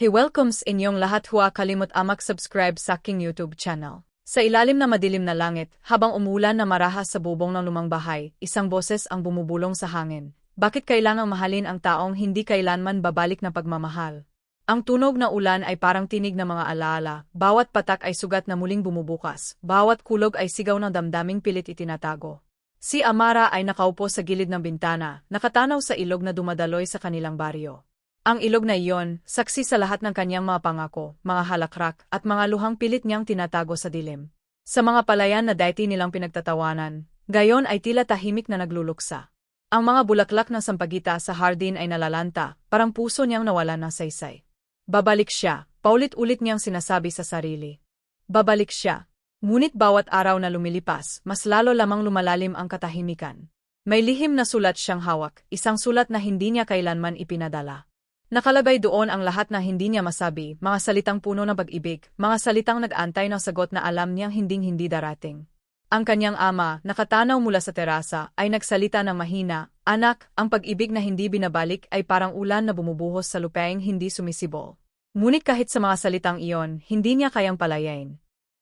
He welcomes inyong lahat huwa kalimot amak subscribe sa aking YouTube channel. Sa ilalim na madilim na langit, habang umulan na marahas sa bubong ng lumang bahay, isang boses ang bumubulong sa hangin. Bakit kailangang mahalin ang taong hindi kailanman babalik na pagmamahal? Ang tunog na ulan ay parang tinig ng mga alaala, bawat patak ay sugat na muling bumubukas, bawat kulog ay sigaw ng damdaming pilit itinatago. Si Amara ay nakaupo sa gilid ng bintana, nakatanaw sa ilog na dumadaloy sa kanilang baryo. Ang ilog na iyon, saksi sa lahat ng kanyang mga pangako, mga halakrak, at mga luhang pilit niyang tinatago sa dilim. Sa mga palayan na dati nilang pinagtatawanan, gayon ay tila tahimik na nagluluksa. Ang mga bulaklak ng sampagita sa hardin ay nalalanta, parang puso niyang nawala ng saysay. Babalik siya, paulit-ulit niyang sinasabi sa sarili. Babalik siya. Ngunit bawat araw na lumilipas, mas lalo lamang lumalalim ang katahimikan. May lihim na sulat siyang hawak, isang sulat na hindi niya kailanman ipinadala. Nakalagay doon ang lahat na hindi niya masabi, mga salitang puno ng pag-ibig, mga salitang nag-antay ng sagot na alam niyang hinding-hindi darating. Ang kanyang ama, nakatanaw mula sa terasa, ay nagsalita ng mahina, Anak, ang pag-ibig na hindi binabalik ay parang ulan na bumubuhos sa lupaing hindi sumisibol. Ngunit kahit sa mga salitang iyon, hindi niya kayang palayain.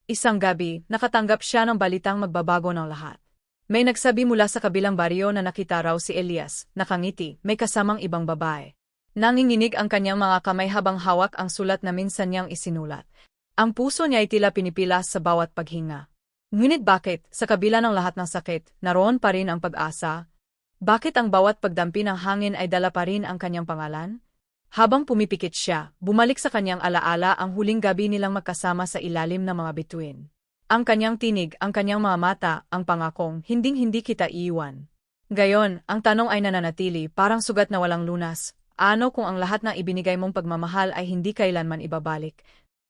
Isang gabi, nakatanggap siya ng balitang magbabago ng lahat. May nagsabi mula sa kabilang baryo na nakita raw si Elias, nakangiti, may kasamang ibang babae. Nanginginig ang kanyang mga kamay habang hawak ang sulat na minsan niyang isinulat. Ang puso niya ay tila pinipilas sa bawat paghinga. Ngunit bakit, sa kabila ng lahat ng sakit, naroon pa rin ang pag-asa? Bakit ang bawat pagdampi ng hangin ay dala pa rin ang kanyang pangalan? Habang pumipikit siya, bumalik sa kanyang alaala ang huling gabi nilang magkasama sa ilalim ng mga bituin. Ang kanyang tinig, ang kanyang mga mata, ang pangakong, hinding-hindi kita iiwan. Gayon, ang tanong ay nananatili, parang sugat na walang lunas, ano kung ang lahat ng ibinigay mong pagmamahal ay hindi kailanman ibabalik?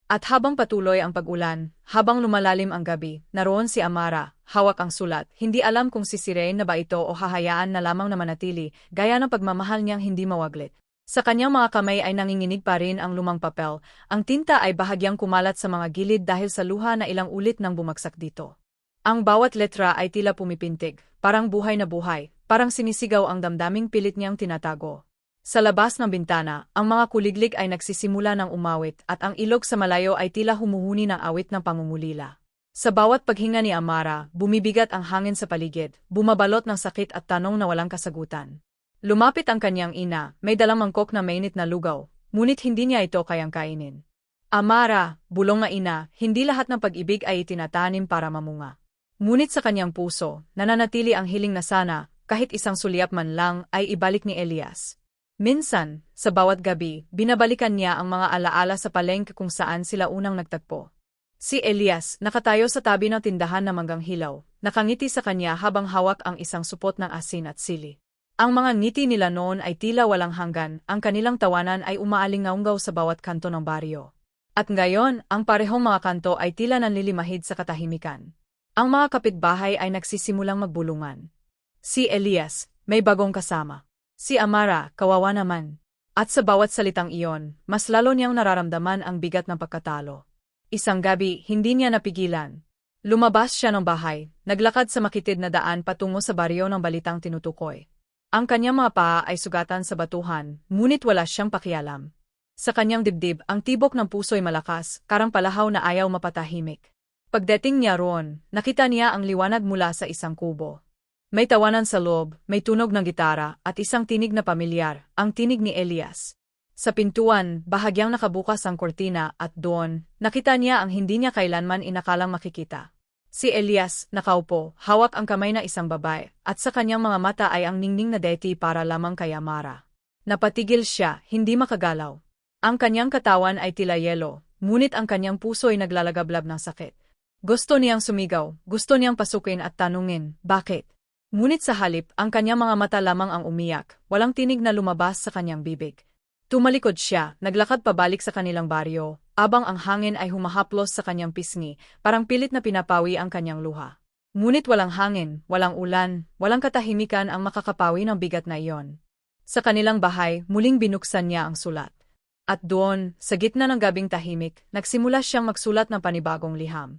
At habang patuloy ang pag-ulan, habang lumalalim ang gabi, naroon si Amara, hawak ang sulat, hindi alam kung sisirain na ba ito o hahayaan na lamang na manatili, gaya ng pagmamahal niyang hindi mawaglit. Sa kanyang mga kamay ay nanginginig pa rin ang lumang papel, ang tinta ay bahagyang kumalat sa mga gilid dahil sa luha na ilang ulit nang bumagsak dito. Ang bawat letra ay tila pumipintig, parang buhay na buhay, parang sinisigaw ang damdaming pilit niyang tinatago. Sa labas ng bintana, ang mga kuliglig ay nagsisimula ng umawit at ang ilog sa malayo ay tila humuhuni ng awit ng pamumulila. Sa bawat paghinga ni Amara, bumibigat ang hangin sa paligid, bumabalot ng sakit at tanong na walang kasagutan. Lumapit ang kanyang ina, may dalang mangkok na mainit na lugaw, ngunit hindi niya ito kayang kainin. Amara, bulong na ina, hindi lahat ng pag-ibig ay itinatanim para mamunga. Ngunit sa kanyang puso, nananatili ang hiling na sana, kahit isang sulyap man lang, ay ibalik ni Elias. Minsan, sa bawat gabi, binabalikan niya ang mga alaala sa palengke kung saan sila unang nagtagpo. Si Elias, nakatayo sa tabi ng tindahan na manggang hilaw, nakangiti sa kanya habang hawak ang isang supot ng asin at sili. Ang mga ngiti nila noon ay tila walang hanggan, ang kanilang tawanan ay umaalingaunggaw sa bawat kanto ng baryo. At ngayon, ang parehong mga kanto ay tila nanlilimahid sa katahimikan. Ang mga kapitbahay ay nagsisimulang magbulungan. Si Elias, may bagong kasama. Si Amara, kawawa naman. At sa bawat salitang iyon, mas lalo niyang nararamdaman ang bigat ng pagkatalo. Isang gabi, hindi niya napigilan. Lumabas siya ng bahay, naglakad sa makitid na daan patungo sa baryo ng balitang tinutukoy. Ang kanyang mga paa ay sugatan sa batuhan, ngunit wala siyang pakialam. Sa kanyang dibdib, ang tibok ng puso ay malakas, karang palahaw na ayaw mapatahimik. Pagdating niya roon, nakita niya ang liwanag mula sa isang kubo. May tawanan sa loob, may tunog ng gitara, at isang tinig na pamilyar, ang tinig ni Elias. Sa pintuan, bahagyang nakabukas ang kortina at doon, nakita niya ang hindi niya kailanman inakalang makikita. Si Elias, nakaupo, hawak ang kamay na isang babae, at sa kanyang mga mata ay ang ningning na deti para lamang kay Amara. Napatigil siya, hindi makagalaw. Ang kanyang katawan ay tila yelo, ngunit ang kanyang puso ay naglalagablab ng sakit. Gusto niyang sumigaw, gusto niyang pasukin at tanungin, bakit? Ngunit sa halip, ang kanyang mga mata lamang ang umiyak, walang tinig na lumabas sa kanyang bibig. Tumalikod siya, naglakad pabalik sa kanilang baryo, abang ang hangin ay humahaplos sa kanyang pisngi, parang pilit na pinapawi ang kanyang luha. Ngunit walang hangin, walang ulan, walang katahimikan ang makakapawi ng bigat na iyon. Sa kanilang bahay, muling binuksan niya ang sulat. At doon, sa gitna ng gabing tahimik, nagsimula siyang magsulat ng panibagong liham.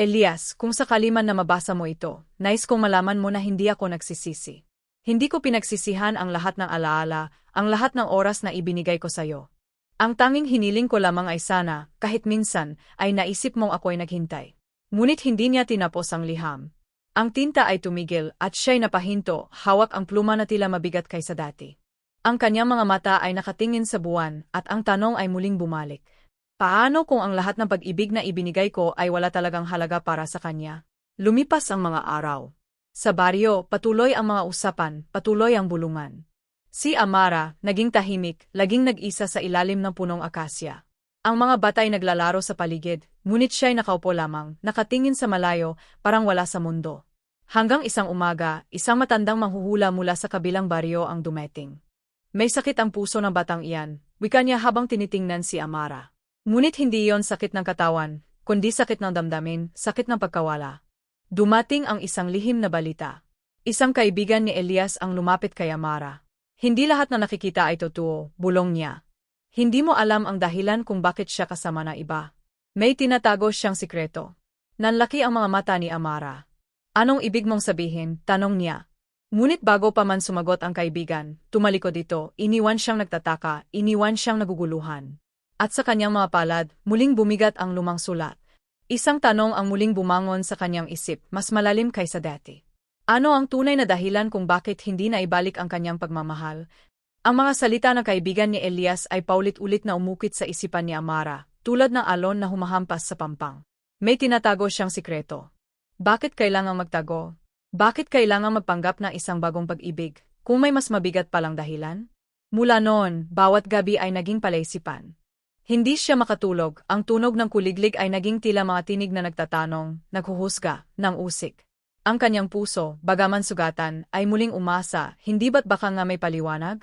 Elias, kung sakali man na mabasa mo ito, nais kong malaman mo na hindi ako nagsisisi. Hindi ko pinagsisihan ang lahat ng alaala, ang lahat ng oras na ibinigay ko sa'yo. Ang tanging hiniling ko lamang ay sana, kahit minsan, ay naisip mong ako'y naghintay. Ngunit hindi niya tinapos ang liham. Ang tinta ay tumigil at siya'y napahinto, hawak ang pluma na tila mabigat kaysa dati. Ang kanyang mga mata ay nakatingin sa buwan at ang tanong ay muling bumalik. Paano kung ang lahat ng pag-ibig na ibinigay ko ay wala talagang halaga para sa kanya? Lumipas ang mga araw. Sa baryo, patuloy ang mga usapan, patuloy ang bulungan. Si Amara, naging tahimik, laging nag-isa sa ilalim ng punong akasya. Ang mga bata ay naglalaro sa paligid, ngunit siya'y nakaupo lamang, nakatingin sa malayo, parang wala sa mundo. Hanggang isang umaga, isang matandang manghuhula mula sa kabilang baryo ang dumeting. May sakit ang puso ng batang iyan, wika niya habang tinitingnan si Amara. Ngunit hindi yon sakit ng katawan, kundi sakit ng damdamin, sakit ng pagkawala. Dumating ang isang lihim na balita. Isang kaibigan ni Elias ang lumapit kay Amara. Hindi lahat na nakikita ay totoo, bulong niya. Hindi mo alam ang dahilan kung bakit siya kasama na iba. May tinatago siyang sikreto. Nanlaki ang mga mata ni Amara. Anong ibig mong sabihin? Tanong niya. Ngunit bago pa man sumagot ang kaibigan, tumalikod ito, iniwan siyang nagtataka, iniwan siyang naguguluhan. At sa kanyang mga palad, muling bumigat ang lumang sulat. Isang tanong ang muling bumangon sa kanyang isip, mas malalim kaysa dati. Ano ang tunay na dahilan kung bakit hindi na ibalik ang kanyang pagmamahal? Ang mga salita ng kaibigan ni Elias ay paulit-ulit na umukit sa isipan ni Amara, tulad ng alon na humahampas sa pampang. May tinatago siyang sikreto. Bakit kailangang magtago? Bakit kailangang magpanggap ng isang bagong pag-ibig, kung may mas mabigat palang dahilan? Mula noon, bawat gabi ay naging palaisipan. Hindi siya makatulog, ang tunog ng kuliglig ay naging tila mga tinig na nagtatanong, naghuhusga, ng usik. Ang kanyang puso, bagaman sugatan, ay muling umasa, hindi ba't baka nga may paliwanag?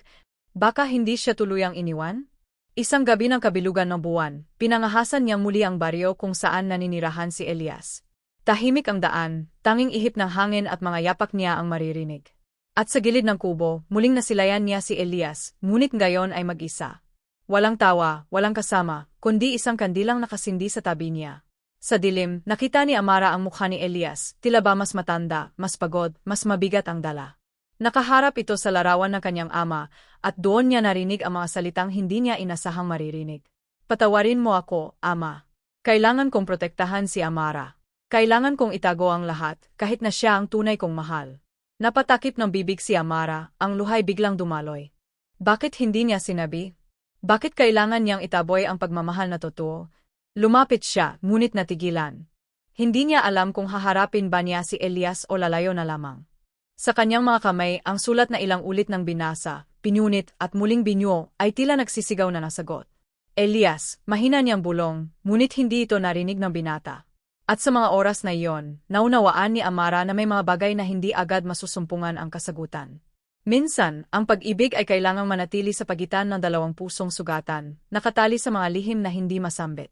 Baka hindi siya tuluyang iniwan? Isang gabi ng kabilugan ng buwan, pinangahasan niya muli ang baryo kung saan naninirahan si Elias. Tahimik ang daan, tanging ihip ng hangin at mga yapak niya ang maririnig. At sa gilid ng kubo, muling nasilayan niya si Elias, ngunit ngayon ay mag-isa. Walang tawa, walang kasama, kundi isang kandilang nakasindi sa tabi niya. Sa dilim, nakita ni Amara ang mukha ni Elias, tila ba mas matanda, mas pagod, mas mabigat ang dala. Nakaharap ito sa larawan ng kanyang ama, at doon niya narinig ang mga salitang hindi niya inasahang maririnig. Patawarin mo ako, ama. Kailangan kong protektahan si Amara. Kailangan kong itago ang lahat, kahit na siya ang tunay kong mahal. Napatakip ng bibig si Amara, ang luhay biglang dumaloy. Bakit hindi niya sinabi? Bakit kailangan niyang itaboy ang pagmamahal na totoo, Lumapit siya, ngunit natigilan. Hindi niya alam kung haharapin ba niya si Elias o lalayo na lamang. Sa kanyang mga kamay, ang sulat na ilang ulit ng binasa, pinunit at muling binyo ay tila nagsisigaw na nasagot. Elias, mahina niyang bulong, ngunit hindi ito narinig ng binata. At sa mga oras na iyon, naunawaan ni Amara na may mga bagay na hindi agad masusumpungan ang kasagutan. Minsan, ang pag-ibig ay kailangang manatili sa pagitan ng dalawang pusong sugatan, nakatali sa mga lihim na hindi masambit.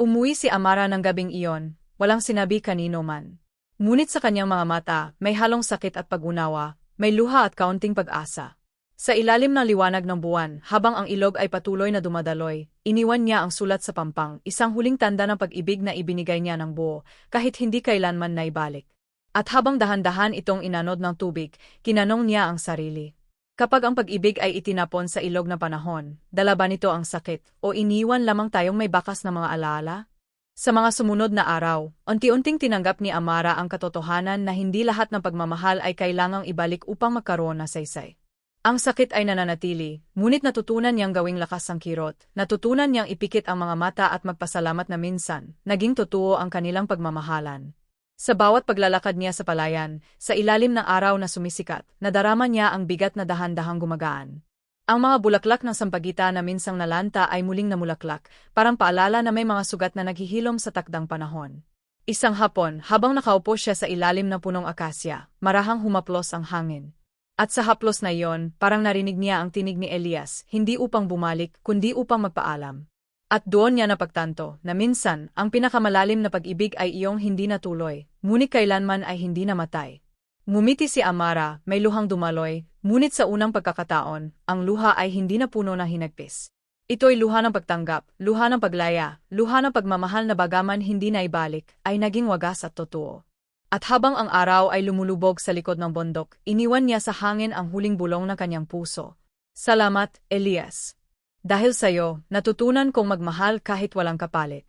Umuwi si Amara ng gabing iyon, walang sinabi kanino man. Ngunit sa kanyang mga mata, may halong sakit at pagunawa, may luha at kaunting pag-asa. Sa ilalim ng liwanag ng buwan, habang ang ilog ay patuloy na dumadaloy, iniwan niya ang sulat sa pampang, isang huling tanda ng pag-ibig na ibinigay niya ng buo, kahit hindi kailanman naibalik. At habang dahan-dahan itong inanod ng tubig, kinanong niya ang sarili. Kapag ang pag-ibig ay itinapon sa ilog na panahon, dala ba nito ang sakit o iniwan lamang tayong may bakas na mga alaala? Sa mga sumunod na araw, unti-unting tinanggap ni Amara ang katotohanan na hindi lahat ng pagmamahal ay kailangang ibalik upang magkaroon na saysay. Ang sakit ay nananatili, ngunit natutunan niyang gawing lakas ang kirot, natutunan niyang ipikit ang mga mata at magpasalamat na minsan, naging totoo ang kanilang pagmamahalan. Sa bawat paglalakad niya sa palayan, sa ilalim ng araw na sumisikat, nadarama niya ang bigat na dahan-dahang gumagaan. Ang mga bulaklak ng sampagita na minsang nalanta ay muling namulaklak, parang paalala na may mga sugat na naghihilom sa takdang panahon. Isang hapon, habang nakaupo siya sa ilalim ng punong akasya, marahang humaplos ang hangin. At sa haplos na iyon, parang narinig niya ang tinig ni Elias, hindi upang bumalik, kundi upang magpaalam. At doon niya napagtanto na minsan ang pinakamalalim na pag-ibig ay iyong hindi natuloy, ngunit kailanman ay hindi namatay. Ngumiti si Amara, may luhang dumaloy, ngunit sa unang pagkakataon, ang luha ay hindi na puno na hinagpis. Ito'y luha ng pagtanggap, luha ng paglaya, luha ng pagmamahal na bagaman hindi na ibalik, ay naging wagas at totoo. At habang ang araw ay lumulubog sa likod ng bundok, iniwan niya sa hangin ang huling bulong ng kanyang puso. Salamat, Elias. Dahil sa'yo, natutunan kong magmahal kahit walang kapalit.